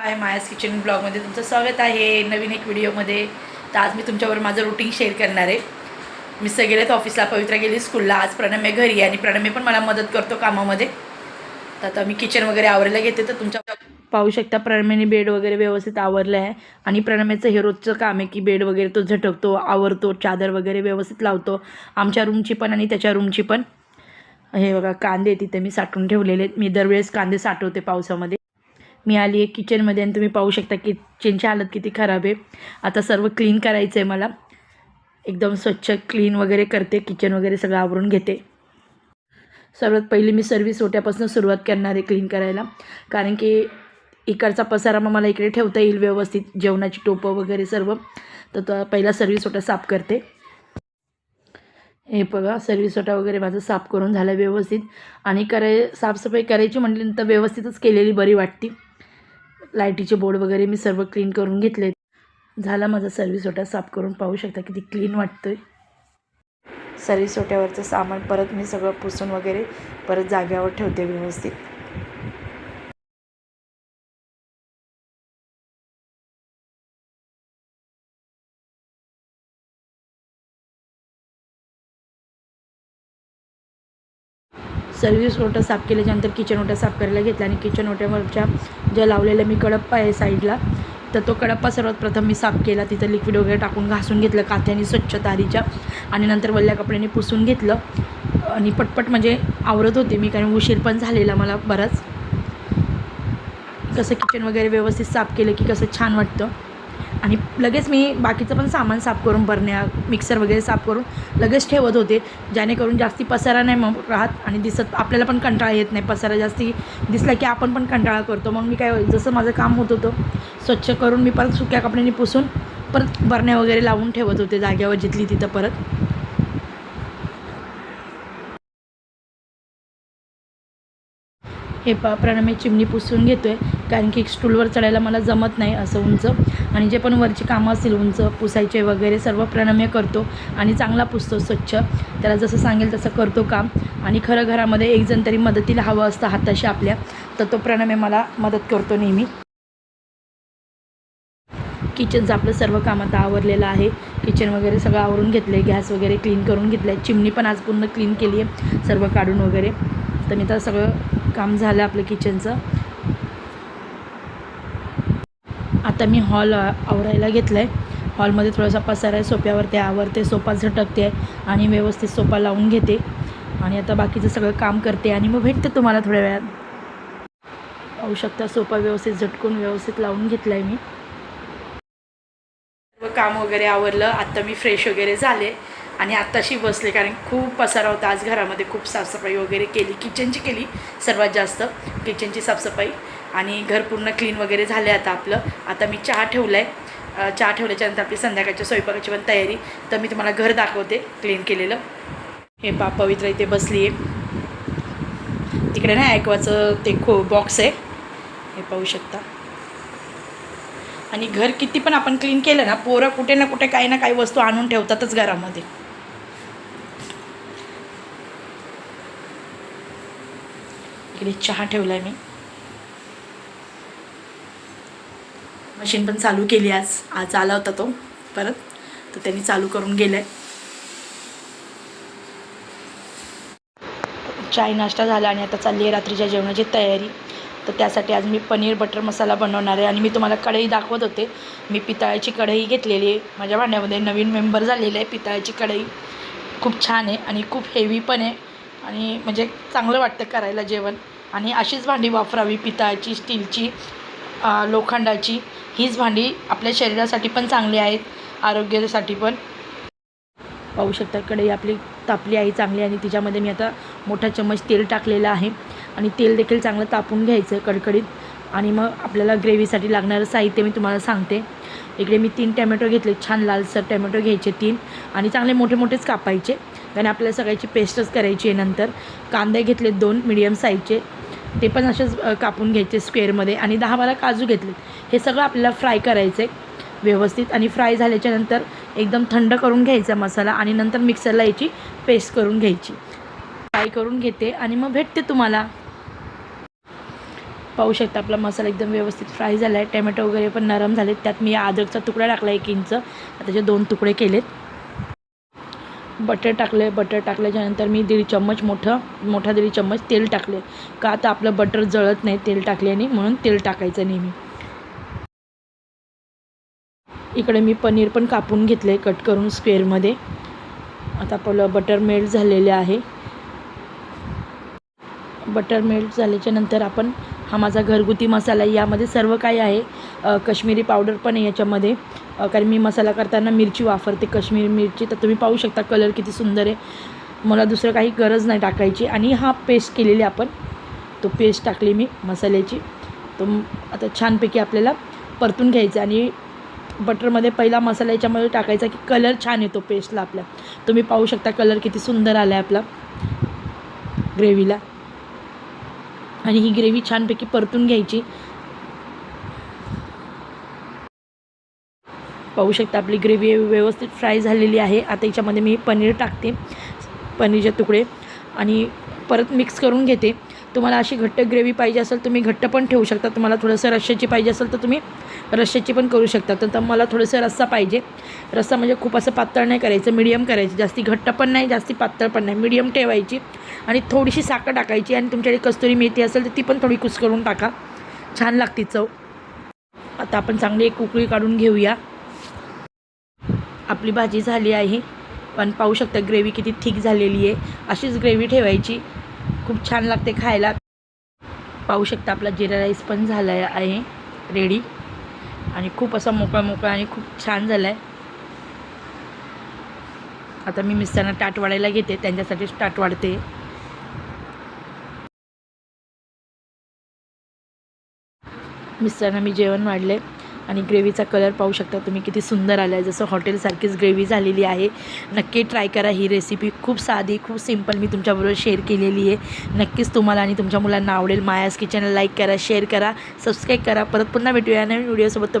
हाय मायास kitchen ब्लॉगमध्ये तुमचं स्वागत आहे नवीन एक व्हिडिओमध्ये तर आज मी तुमच्याबरोबर माझं रुटीन शेअर करणार आहे. मी सगळेच ऑफिसला पवित्रा गेली स्कूलला आज प्रणम्य घरी आहे आणि प्रणम्य पण मला मदत करतो कामामध्ये. तर आता मी किचन वगैरे आवरायला घेते. तर तुमच्या पाहू शकता प्रणम्याने बेड वगैरे व्यवस्थित आवरलं आहे. आणि प्रणम्याचं हे रोजचं काम आहे की बेड वगैरे तो झटकतो आवरतो चादर वगैरे व्यवस्थित लावतो. आमच्या रूमची पण आणि त्याच्या रूमची पण. हे बघा कांदे तिथे मी साठवून ठेवलेले आहेत. मी दरवेळेस कांदे साठवते पावसामध्ये. मी आली आहे किचनमध्ये आणि तुम्ही पाहू शकता किचनची हालत किती खराब आहे. आता सर्व क्लीन करायचं आहे मला. एकदम स्वच्छ क्लीन वगैरे करते किचन वगैरे सगळं आवरून घेते. सर्वात पहिली मी सर्विस ओट्यापासून सुरुवात करणार आहे क्लीन करायला. कारण की इकडचा पसारा मग मला इकडे ठेवता येईल व्यवस्थित जेवणाची टोपं वगैरे सर्व. तर तो पहिला सर्विस ओटा साफ करते. हे बघा सर्विस ओटा वगैरे माझं साफ करून झालं व्यवस्थित. आणि कराय साफसफाई करायची म्हटल्यानंतर व्यवस्थितच केलेली बरी वाटते. लाईटीचे बोर्ड वगैरे मी सर्व क्लीन करून घेतले. झाला माझा सर्विस ओटा साफ करून पाहू शकता किती क्लीन वाटतोय. सर्विस ओट्यावरचं सामान परत मी सगळं पुसून वगैरे परत जाग्यावर ठेवते व्यवस्थित. सर्विस ओटा साफ केल्याच्यानंतर किचन ओटा साफ करायला घेतला आणि किचन ओट्यावरच्या ज्या लावलेल्या मी कडप्पा आहे साईडला तर तो कडप्पा सर्वात प्रथम मी साफ केला. तिथं लिक्विड वगैरे टाकून घासून घेतलं काथ्याने स्वच्छ तारीच्या. आणि नंतर वल्ल्या कपड्याने पुसून घेतलं. आणि पटपट म्हणजे आवरत होते मी कारण उशीर पण झालेला मला बराच. कसं किचन वगैरे व्यवस्थित साफ केलं की कसं छान वाटतं. आणि लगेच मी बाकीचं पण सामान साफ करून भरण्या मिक्सर वगैरे साफ करून लगेच ठेवत होते जेणेकरून जास्ती पसारा नाही मग राहत आणि दिसत आपल्याला पण कंटाळा येत नाही. पसारा जास्ती दिसला की आपण पण कंटाळा करतो. मग मी काय जसं माझं काम होत होतं स्वच्छ करून मी परत सुक्या कपड्यांनी पुसून परत भरण्या वगैरे लावून ठेवत होते जाग्यावर जिथली तिथं परत. हे पा मी चिमणी पुसून घेतो आहे कारण की स्टूलवर चढायला मला जमत नाही असं उंच. आणि जे पण वरची कामं असतील उंच पुसायचे वगैरे सर्व प्रणम्य करतो आणि चांगला पुसतो स्वच्छ. त्याला जसं सांगेल तसं करतो काम. आणि खरं घरामध्ये एक जण तरी मदतीला हवं असतं हाताशी आपल्या तर तो प्रणम्य मला मदत करतो नेहमी. किचनचं आपलं सर्व काम आता आवरलेलं आहे. किचन वगैरे सगळं आवरून घेतलं आहे गॅस वगैरे क्लीन करून घेतलं आहे चिमणी पण आज पूर्ण क्लीन केली आहे सर्व काढून वगैरे. तर मी तर सगळं काम झालं आपलं किचनचं आता मी हॉल आवरायला घेतलं आहे हॉलमध्ये थोडासा पसार आहे सोप्यावर ते आवरते सोपा झटकते आहे आणि व्यवस्थित सोपा लावून घेते. आणि आता बाकीचं सगळं काम करते आणि मग भेटते तुम्हाला थोड्या वेळात. पाहू शकता सोपा व्यवस्थित झटकून व्यवस्थित लावून घेतला आहे मी. सर्व काम वगैरे आवरलं. आत्ता मी फ्रेश वगैरे झाले. आणि आत्ताशी बसले कारण खूप पसारा होता. आज घरामध्ये खूप साफसफाई वगैरे केली किचनची केली सर्वात जास्त किचनची साफसफाई. आणि घर पूर्ण क्लीन वगैरे झाले आता आपलं. आता मी चहा ठेवला आहे चहा ठेवल्याच्यानंतर आपली संध्याकाळच्या स्वयंपाकाची पण तयारी. तर मी तुम्हाला घर दाखवते क्लीन केलेलं. हे पा पवित्र इथे बसली आहे तिकडे ना ऐकवाचं ते खो बॉक्स आहे. हे पाहू शकता. आणि घर किती पण आपण क्लीन केलं ना पोरं कुठे ना कुठे काही ना काही वस्तू आणून ठेवतातच घरामध्ये. इकडे चहा ठेवला आहे मी. मशीन पण चालू केली आज. आज आला होता तो परत. तर त्यांनी चालू करून गेलाय. चाय नाश्ता झाला आणि आता चालली आहे रात्रीच्या जेवणाची तयारी. तर त्यासाठी आज मी पनीर बटर मसाला बनवणार आहे. आणि मी तुम्हाला कढई दाखवत होते. मी पितळाची कढई घेतलेली आहे. माझ्या भांड्यामध्ये नवीन मेंबर झालेलं आहे पितळाची कढई. खूप छान आहे आणि खूप हेवी पण आहे. आणि म्हणजे चांगलं वाटतं करायला जेवण. आणि अशीच भांडी वापरावी पितळाची स्टीलची लोखंडाची. हीच भांडी आपल्या शरीरासाठी पण चांगली आहेत आरोग्यासाठी पण. पाहू शकता कढई आपली तापली आहे चांगली आणि तिच्यामध्ये मी आता मोठा चम्मच तेल टाकलेलं आहे. आणि तेल देखील चांगलं तापून घ्यायचं कडकडीत. आणि मग आपल्याला ग्रेव्हीसाठी लागणारं साहित्य मी तुम्हाला सांगते. इकडे मी तीन टॅमॅटो घेतले छान लालसर टॅमॅटो घ्यायचे तीन. आणि चांगले मोठे मोठेच कापायचे. कारण आपल्याला सगळ्याची पेस्टच करायची आहे नंतर. कांदे घेतले दोन मिडियम साईजचे ते पण असेच कापून घ्यायचे स्क्वेअरमध्ये आणि दहा बारा काजू घेतले हे सगळं आपल्याला फ्राय करायचं आहे व्यवस्थित. आणि फ्राय झाल्याच्यानंतर एकदम थंड करून घ्यायचा मसाला आणि नंतर मिक्सरला याची पेस्ट करून घ्यायची. फ्राय करून घेते आणि मग भेटते तुम्हाला. पाहू शकता आपला मसाला एकदम व्यवस्थित फ्राय झाला आहे टॅमॅटो वगैरे पण नरम झालेत. त्यात मी अद्रकचा तुकडा टाकला एक इंच त्याचे दोन तुकडे केलेत. बटर टाकले बटर टाकल्याच्यानंतर मी दीड चम्मच मोठं मोठा दीड चम्मच तेल टाकले का आता आपलं बटर जळत नाही तेल टाकल्याने म्हणून तेल टाकायचं नेहमी. इकडे मी पनीर पण कापून घेतलं आहे कट करून स्क्वेअरमध्ये. आता आपलं बटर मेल्ट झालेले आहे. बटर मेल्ट झाल्याच्यानंतर आपण हा माझा घरगुती मसाला यामध्ये सर्व काही आहे. कश्मीरी पावडर पण आहे याच्यामध्ये. कारण मी मसाला करताना मिरची वापरते कश्मीरी मिरची. तर तुम्ही पाहू शकता कलर किती सुंदर आहे. मला दुसरं काही गरज नाही टाकायची. आणि हा पेस्ट केलेली आपण तो पेस्ट टाकली मी मसाल्याची. तो आता छानपैकी आपल्याला परतून घ्यायचं आणि बटरमध्ये पहिला मसाला याच्यामध्ये टाकायचा की कलर छान येतो पेस्टला आपल्या. तुम्ही पाहू शकता कलर किती सुंदर आला आहे आपला ग्रेव्हीला आणि ही ग्रेव्ही छानपैकी परतून घ्यायची. पाहू शकता आपली ग्रेव्ही व्यवस्थित फ्राय झालेली आहे. आता याच्यामध्ये मी पनीर टाकते. पनीरचे तुकडे. आणि परत मिक्स करून घेते. तुम्हाला अशी घट्ट ग्रेव्ही पाहिजे असेल तुम्ही घट्ट पण ठेवू शकता. तुम्हाला थोडंसं रश्श्याची पाहिजे असेल तर तुम्ही रश्श्याची पण करू शकता तर तर मला थोडंसं रस्सा पाहिजे. रस्सा म्हणजे खूप असं पातळ नाही करायचं मिडियम करायचं. जास्ती घट्ट पण नाही जास्ती पातळ पण नाही. मिडियम ठेवायची आणि थोडीशी साखर टाकायची आणि तुमच्याकडे कस्तुरी मेथी असेल तर ती पण थोडी कुस करून टाका. छान लागते चव. आता आपण चांगली एक उकळी काढून घेऊया. आपली भाजी झाली आहे. पण पाहू शकता ग्रेव्ही किती थिक झालेली आहे. अशीच ग्रेव्ही ठेवायची. खूप छान लागते खायला. पाहू शकता आपला जिरा राईस पण झाला आहे. रेडी आणि खूप असा मोकळा मोकळा आणि खूप छान झाला आहे आता मी मिस्टरांना ताट वाढायला घेते त्यांच्यासाठीच ताट वाढते. मिस्टरांना मी जेवण वाढले. आणि ग्रेव्हीचा कलर पाहू शकता तुम्ही किती सुंदर आला आहे. जसं हॉटेलसारखीच ग्रेव्ही झालेली आहे. नक्की ट्राय करा ही रेसिपी खूप साधी खूप सिंपल मी तुमच्याबरोबर शेअर केलेली आहे. नक्कीच तुम्हाला आणि तुमच्या मुलांना आवडेल. मायास किचनला लाईक करा शेअर करा सबस्क्राईब करा. परत पुन्हा भेटूया नवीन व्हिडिओसोबत